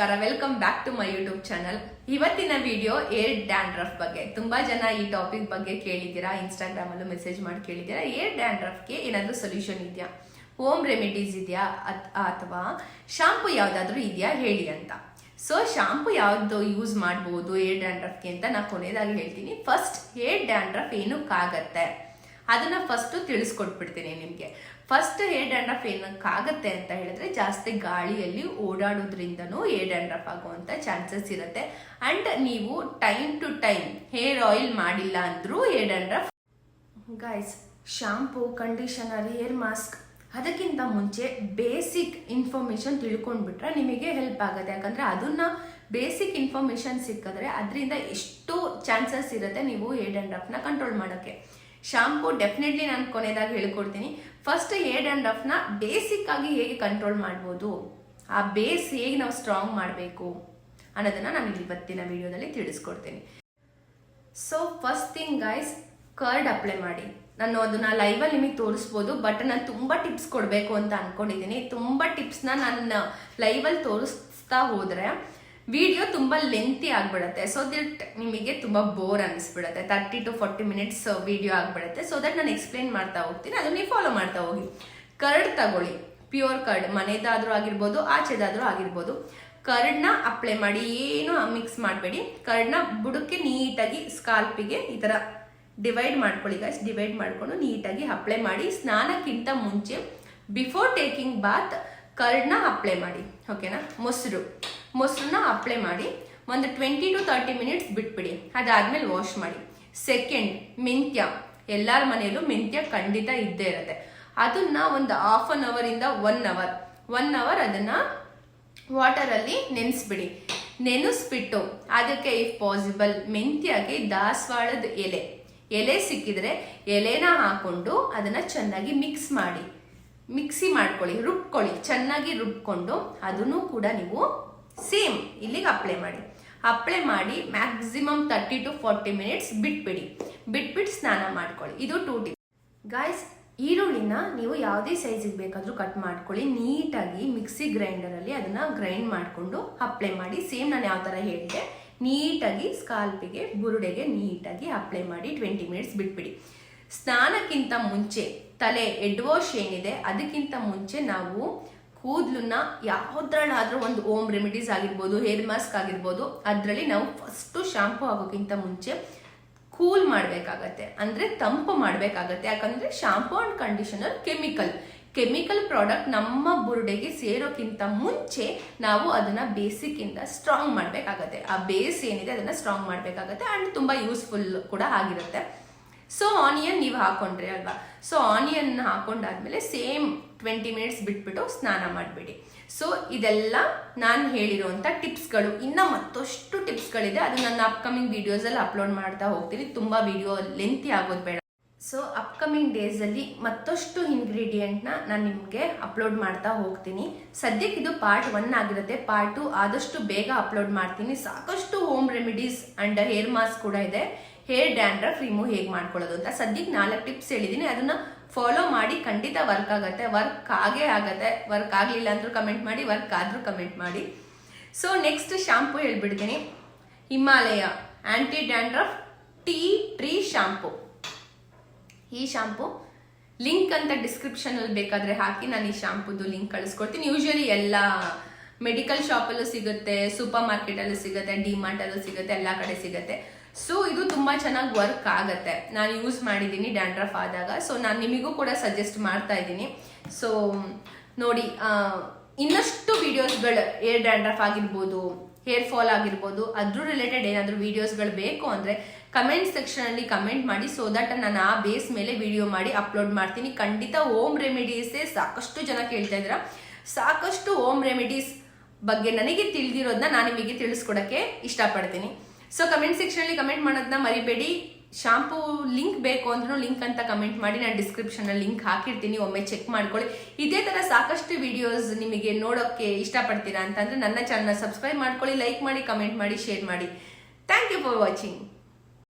ನಮಸ್ಕಾರ welcome back to my YouTube channel ಇವತ್ತಿನ video hair dandruff ಬಗ್ಗೆ. ತುಂಬಾ ಜನ ಈ ಟಾಪಿಕ್ ಬಗ್ಗೆ ಕೇಳಿದ್ದೀರಾ ಇನ್ಸ್ಟಾಗ್ರಾಮ್ ಅಲ್ಲೂ ಮೆಸೇಜ್ ಮಾಡಿ ಕೇಳಿದ್ದೀರಾ, ಏರ್ ಡ್ಯಾಂಡ್ರಫ್ಗೆ ಏನಾದರೂ ಸೊಲ್ಯೂಷನ್ ಇದೆಯಾ? ಹೋಮ್ ರೆಮಿಡೀಸ್ ಇದೆಯಾ ಅಥವಾ ಶಾಂಪು ಯಾವ್ದಾದ್ರು ಇದೆಯಾ? ಹೇಳಿ ಅಂತ. ಸೊ ಶಾಂಪು ಯಾವ್ದು ಯೂಸ್ ಮಾಡ್ಬೋದು ಏರ್ ಡ್ಯಾಂಡ್ರಫ್ಗೆ ಅಂತ ನಾನು ಕೊನೆಯದಾಗಿ ಹೇಳ್ತೀನಿ. ಫಸ್ಟ್ ಏರ್ ಡ್ಯಾಂಡ್ರಫ್ ಏನಕ್ಕಾಗತ್ತೆ? ಅದನ್ನ ಫಸ್ಟ್ ತಿಳಿಸ್ಕೊಟ್ಬಿಡ್ತೀನಿ ನಿಮಗೆ. ಫಸ್ಟ್ ಏರ್ ಡ್ಯಾಂಡ್ರಫ್ ಏನಕ್ಕಾಗತ್ತೆ ಅಂತ ಹೇಳಿದ್ರೆ ಜಾಸ್ತಿ ಗಾಳಿಯಲ್ಲಿ ಓಡಾಡೋದ್ರಿಂದನೂ ಏರ್ ಡ್ಯಾಂಡ್ರಫ್ ಆಗುವಂಥ ಚಾನ್ಸಸ್ ಇರುತ್ತೆ. ಅಂಡ್ ನೀವು time to time hair oil ಮಾಡಿಲ್ಲ ಅಂದ್ರೂ hair dandruff guys shampoo conditioner hair mask ಅದಕ್ಕಿಂತ ಮುಂಚೆ ಬೇಸಿಕ್ ಇನ್ಫಾರ್ಮೇಶನ್ ತಿಳ್ಕೊಂಡ್ಬಿಟ್ರೆ ನಿಮಗೆ ಹೆಲ್ಪ್ ಆಗುತ್ತೆ. ಯಾಕಂದ್ರೆ ಅದನ್ನ ಬೇಸಿಕ್ ಇನ್ಫಾರ್ಮೇಷನ್ ಸಿಕ್ಕಿದ್ರೆ ಅದರಿಂದ ಎಷ್ಟು ಚಾನ್ಸಸ್ ಇರುತ್ತೆ ನೀವು ಏರ್ ಡ್ಯಾಂಡ್ರಫ್ನ ಕಂಟ್ರೋಲ್ ಮಾಡೋಕ್ಕೆ. ಶಾಂಪೂ ಡೆಫಿನೆಟ್ಲಿ ನಾನು ಕೊನೆಯದಾಗಿ ಹೇಳ್ಕೊಡ್ತೀನಿ. ಫಸ್ಟ್ ಹೇರ್ ಡ್ಯಾಂಡ್ರಫ್ನ ಬೇಸಿಕ್ ಆಗಿ ಹೇಗೆ ಕಂಟ್ರೋಲ್ ಮಾಡ್ಬೋದು? ಆ ಬೇಸ್ ಹೇಗೆ ನಾವು ಸ್ಟ್ರಾಂಗ್ ಮಾಡಬೇಕು? ಅನ್ನೋದನ್ನು ನಾನು ಇಲ್ಲಿ ಇವತ್ತಿನ ವಿಡಿಯೋದಲ್ಲಿ ತಿಳಿಸ್ಕೊಡ್ತೀನಿ. So first thing guys curd apply ಮಾಡಿ. ನಾನು ಅದನ್ನ ಲೈವಲ್ಲಿ ನಿಮಗೆ ತೋರಿಸ್ಬೋದು ಬಟ್ ನಾನು ತುಂಬ ಟಿಪ್ಸ್ ಕೊಡಬೇಕು ಅಂತ ಅನ್ಕೊಂಡಿದ್ದೀನಿ ತುಂಬ ಟಿಪ್ಸ್ನ ನಾನು ಲೈವಲ್ಲಿ ತೋರಿಸ್ತಾ ಹೋದರೆ ವಿಡಿಯೋ ತುಂಬ ಲೆಂತಿ ಆಗ್ಬಿಡತ್ತೆ. ಸೊ ದಟ್ ನಿಮಗೆ ತುಂಬ bore ಅನಿಸ್ಬಿಡುತ್ತೆ. Thirty to forty minutes video ಆಗ್ಬಿಡತ್ತೆ. ಸೊ ದಟ್ ನಾನು ಎಕ್ಸ್ಪ್ಲೈನ್ ಮಾಡ್ತಾ ಹೋಗ್ತೀನಿ. ಅದನ್ನ ನೀವು ಫಾಲೋ ಮಾಡ್ತಾ ಹೋಗಿ. ಕರ್ಡ್ ತಗೊಳ್ಳಿ. ಪ್ಯೂರ್ ಕರ್ಡ್ ಮನೆದಾದ್ರೂ ಆಗಿರ್ಬೋದು, ಆಚೆದಾದ್ರೂ ಆಗಿರ್ಬೋದು. ಕರ್ಡ್ನ ಅಪ್ಲೈ ಮಾಡಿ. ಏನು ಮಿಕ್ಸ್ ಮಾಡಬೇಡಿ. ಕರ್ಡ್ನ ಬುಡಕ್ಕೆ ನೀಟಾಗಿ ಸ್ಕಾಲ್ಪಿಗೆ ಈ ಥರ ಡಿವೈಡ್ ಮಾಡ್ಕೊಳ್ಳಿ ಗಾಯ್ಸ್ ಡಿವೈಡ್ ಮಾಡಿಕೊಂಡು ನೀಟಾಗಿ ಅಪ್ಲೈ ಮಾಡಿ. ಸ್ನಾನಕ್ಕಿಂತ ಮುಂಚೆ ಬಿಫೋರ್ ಟೇಕಿಂಗ್ ಬಾತ್ ಕರ್ಡ್ನ ಅಪ್ಲೈ ಮಾಡಿ. ಓಕೆನಾ ಮೊಸರು. ಮೊಸರನ್ನ ಅಪ್ಲೈ ಮಾಡಿ ಒಂದು ಟ್ವೆಂಟಿ ಟು ತರ್ಟಿ ಮಿನಿಟ್ಸ್ ಬಿಟ್ಬಿಡಿ. ಅದಾದ್ಮೇಲೆ ವಾಶ್ ಮಾಡಿ. ಸೆಕೆಂಡ್ ಮೆಂತ್ಯ. ಎಲ್ಲರ ಮನೆಯಲ್ಲೂ ಮೆಂತ್ಯ ಖಂಡಿತ ಇದ್ದೇ ಇರುತ್ತೆ. ಅದನ್ನ ಒಂದು ಹಾಫ್ ಅನ್ ಇಂದ ಒನ್ ಅವರ್ ಒನ್ ಅವರ್ ಅದನ್ನ ವಾಟರಲ್ಲಿ ನೆನೆಸ್ಬಿಡಿ. ನೆನೆಸ್ಬಿಟ್ಟು ಅದಕ್ಕೆ ಇಫ್ ಪಾಸಿಬಲ್ ಮೆಂತ್ಯಗೆ ದಾಸವಾಳದ ಎಲೆ. ಎಲೆ ಸಿಕ್ಕಿದ್ರೆ ಎಲೆನ ಹಾಕೊಂಡು ಅದನ್ನ ಚೆನ್ನಾಗಿ ಮಿಕ್ಸ್ ಮಾಡಿ. ಮಿಕ್ಸಿ ಮಾಡ್ಕೊಳ್ಳಿ, ರುಬ್ಕೊಳ್ಳಿ. ಚೆನ್ನಾಗಿ ರುಬ್ಕೊಂಡು ಅದನ್ನು ಕೂಡ ನೀವು ಸೇಮ್ ಇಲ್ಲಿಗೆ ಅಪ್ಲೈ ಮಾಡಿ. ಅಪ್ಲೈ ಮಾಡಿ maximum thirty to forty minutes ಬಿಟ್ಬಿಡಿ. ಬಿಟ್ಬಿಟ್ಟು ಸ್ನಾನ ಮಾಡ್ಕೊಳ್ಳಿ. ಇದು ಟೂ ಟಿ ಗಾಯ್ಸ್ ಈರುಳ್ಳಿನ ನೀವು ಯಾವುದೇ ಸೈಜಿಗೆ ಬೇಕಾದರೂ ಕಟ್ ಮಾಡ್ಕೊಳ್ಳಿ. ನೀಟಾಗಿ ಮಿಕ್ಸಿ ಗ್ರೈಂಡರಲ್ಲಿ ಅದನ್ನ ಗ್ರೈಂಡ್ ಮಾಡಿಕೊಂಡು ಅಪ್ಲೈ ಮಾಡಿ. ಸೇಮ್ ನಾನು ಯಾವ ಥರ ಹೇಳಿದೆ ನೀಟಾಗಿ ಸ್ಕಾಲ್ಪಿಗೆ ಬುರುಡೆಗೆ ನೀಟಾಗಿ ಅಪ್ಲೈ ಮಾಡಿ ಟ್ವೆಂಟಿ ಮಿನಿಟ್ಸ್ ಬಿಟ್ಬಿಡಿ. ಸ್ನಾನಕ್ಕಿಂತ ಮುಂಚೆ ತಲೆ ಎಡ್ವಾಶ್ ವಾಶ್ ಏನಿದೆ, ಅದಕ್ಕಿಂತ ಮುಂಚೆ ನಾವು ಕೂದಲನ್ನ ಯಾವುದ್ರಲ್ಲಾದ್ರೂ ಒಂದು ಓಮ್ ರೆಮಿಡೀಸ್ ಆಗಿರ್ಬೋದು, ಹೇರ್ ಮಾಸ್ಕ್ ಆಗಿರ್ಬೋದು, ಅದರಲ್ಲಿ ನಾವು ಫಸ್ಟು ಶಾಂಪು ಆಗೋಕ್ಕಿಂತ ಮುಂಚೆ ಕೂಲ್ ಮಾಡಬೇಕಾಗತ್ತೆ. ಅಂದರೆ ತಂಪು ಮಾಡಬೇಕಾಗತ್ತೆ. ಯಾಕಂದರೆ shampoo and conditioner chemical chemical product ನಮ್ಮ ಬುರುಡೆಗೆ ಸೇರೋಕ್ಕಿಂತ ಮುಂಚೆ ನಾವು ಅದನ್ನು ಬೇಸಿಕ್ಕಿಂದ ಸ್ಟ್ರಾಂಗ್ ಮಾಡಬೇಕಾಗತ್ತೆ. ಆ ಬೇಸ್ ಏನಿದೆ ಅದನ್ನು ಸ್ಟ್ರಾಂಗ್ ಮಾಡಬೇಕಾಗತ್ತೆ. ಆ್ಯಂಡ್ ತುಂಬ ಯೂಸ್ಫುಲ್ ಕೂಡ ಆಗಿರುತ್ತೆ. ಸೊ ಆನಿಯನ್ ನೀವು ಹಾಕೊಂಡ್ರಿ ಅಲ್ವಾ? ಸೊ ಆನಿಯನ್ ಹಾಕೊಂಡಾದ್ಮೇಲೆ ಸೇಮ್ ಟ್ವೆಂಟಿ ಮಿನಿಟ್ಸ್ ಬಿಟ್ಬಿಟ್ಟು ಸ್ನಾನ ಮಾಡಿಬಿಡಿ. ಸೊ ಇದೆಲ್ಲ ನಾನು ಹೇಳಿರುವಂಥ ಟಿಪ್ಸ್ಗಳು. ಇನ್ನು ಮತ್ತಷ್ಟು ಟಿಪ್ಸ್ಗಳಿದೆ. ಅದು ನನ್ನ ಅಪ್ಕಮಿಂಗ್ ವೀಡಿಯೋಸಲ್ಲಿ ಅಪ್ಲೋಡ್ ಮಾಡ್ತಾ ಹೋಗ್ತೀನಿ. ತುಂಬ ವಿಡಿಯೋ ಲೆಂತಿ ಆಗೋದು ಬೇಡ. ಸೊ ಅಪ್ಕಮಿಂಗ್ ಡೇಸಲ್ಲಿ ಮತ್ತಷ್ಟು ಇಂಗ್ರೀಡಿಯೆಂಟ್ನ ನಾನು ನಿಮಗೆ ಅಪ್ಲೋಡ್ ಮಾಡ್ತಾ ಹೋಗ್ತೀನಿ. ಸದ್ಯಕ್ಕೆ ಇದು ಪಾರ್ಟ್ ಒನ್ ಆಗಿರುತ್ತೆ. ಪಾರ್ಟ್ ಟು ಆದಷ್ಟು ಬೇಗ ಅಪ್ಲೋಡ್ ಮಾಡ್ತೀನಿ. ಸಾಕಷ್ಟು home remedies and hair mask ಕೂಡ ಇದೆ. ಹೇರ್ ಡ್ಯಾಂಡ್ರಫ್ ರಿಮೂವ್ ಹೇಗೆ ಮಾಡ್ಕೊಳ್ಳೋದು ಅಂತ ಸದ್ಯಕ್ಕೆ ನಾಲ್ಕು ಟಿಪ್ಸ್ ಹೇಳಿದ್ದೀನಿ ಅದನ್ನ ಫಾಲೋ ಮಾಡಿ ಖಂಡಿತ ವರ್ಕ್ ಆಗುತ್ತೆ. ವರ್ಕ್ ಆಗೇ ಆಗತ್ತೆ. ವರ್ಕ್ ಆಗಲಿಲ್ಲ ಅಂದ್ರೂ ಕಮೆಂಟ್ ಮಾಡಿ ವರ್ಕ್ ಆದರೂ ಕಮೆಂಟ್ ಮಾಡಿ. ಸೊ ನೆಕ್ಸ್ಟ್ ಶಾಂಪು ಹೇಳ್ಬಿಡ್ತೀನಿ. Himalaya anti dandruff tea tree shampoo ಈ ಶಾಂಪು ಲಿಂಕ್ ಅಂತ ಡಿಸ್ಕ್ರಿಪ್ಷನ್ ಅಲ್ಲಿ ಬೇಕಾದ್ರೆ ಹಾಕಿ ನಾನು ಈ ಶಾಂಪುದು ಲಿಂಕ್ ಕಳಿಸ್ಕೊಡ್ತೀನಿ. ಯೂಶಲಿ ಎಲ್ಲ ಮೆಡಿಕಲ್ ಶಾಪಲ್ಲೂ ಸಿಗುತ್ತೆ ಸೂಪರ್ ಮಾರ್ಕೆಟಲ್ಲೂ ಸಿಗುತ್ತೆ ಡಿಮಾರ್ಟ್ ಅಲ್ಲೂ ಸಿಗುತ್ತೆ, ಎಲ್ಲ ಕಡೆ ಸಿಗುತ್ತೆ. ಸೊ ಇದು ತುಂಬಾ ಚೆನ್ನಾಗಿ ವರ್ಕ್ ಆಗುತ್ತೆ. ನಾನು ಯೂಸ್ ಮಾಡಿದ್ದೀನಿ ಡ್ಯಾಂಡ್ರಫ್ ಆದಾಗ. ಸೊ ನಾನು ನಿಮಗೂ ಕೂಡ ಸಜೆಸ್ಟ್ ಮಾಡ್ತಾ ಇದ್ದೀನಿ. ಸೊ ನೋಡಿ ಇನ್ನಷ್ಟು ವಿಡಿಯೋಸ್ಗಳು ಏರ್ ಡ್ಯಾಂಡ್ರಫ್ ಆಗಿರ್ಬೋದು ಹೇರ್ ಫಾಲ್ ಆಗಿರ್ಬೋದು, ಅದ್ರ ರಿಲೇಟೆಡ್ ಏನಾದರೂ ವಿಡಿಯೋಸ್ಗಳು ಬೇಕು ಅಂದರೆ ಕಮೆಂಟ್ ಸೆಕ್ಷನ್ ಅಲ್ಲಿ ಕಮೆಂಟ್ ಮಾಡಿ ಸೊ ದಟ್ ನಾನು ಆ ಬೇಸ್ ಮೇಲೆ ವಿಡಿಯೋ ಮಾಡಿ ಅಪ್ಲೋಡ್ ಮಾಡ್ತೀನಿ. ಖಂಡಿತ ಹೋಮ್ ರೆಮಿಡೀಸೇ ಸಾಕಷ್ಟು ಜನ ಕೇಳ್ತಾ ಇದ್ದೀರಾ ಸಾಕಷ್ಟು ಹೋಮ್ ರೆಮಿಡೀಸ್ ಬಗ್ಗೆ ನನಗೆ ತಿಳಿದಿರೋದನ್ನ ನಾನು ನಿಮಗೆ ತಿಳಿಸ್ಕೊಡೋಕ್ಕೆ ಇಷ್ಟಪಡ್ತೀನಿ. ಸೊ ಕಮೆಂಟ್ ಸೆಕ್ಷನ್ ಅಲ್ಲಿ ಕಮೆಂಟ್ ಮಾಡೋದನ್ನ ಮರಿಬೇಡಿ. ಶಾಂಪೂ ಲಿಂಕ್ ಬೇಕು ಅಂದ್ರೂ ಲಿಂಕ್ ಅಂತ ಕಮೆಂಟ್ ಮಾಡಿ. ನಾನು ಡಿಸ್ಕ್ರಿಪ್ಷನ್ ಅಲ್ಲಿ ಲಿಂಕ್ ಹಾಕಿರ್ತೀನಿ. ಒಮ್ಮೆ ಚೆಕ್ ಮಾಡ್ಕೊಳ್ಳಿ. ಇದೇ ತರ ಸಾಕಷ್ಟು ವಿಡಿಯೋಸ್ ನಿಮಗೆ ನೋಡೋಕೆ ಇಷ್ಟಪಡ್ತೀರಾ ಅಂತಂದ್ರೆ ನನ್ನ ಚಾನಲ್ ಸಬ್ಸ್ಕ್ರೈಬ್ ಮಾಡ್ಕೊಳ್ಳಿ ಲೈಕ್ ಮಾಡಿ ಕಮೆಂಟ್ ಮಾಡಿ ಶೇರ್ ಮಾಡಿ. Thank you for watching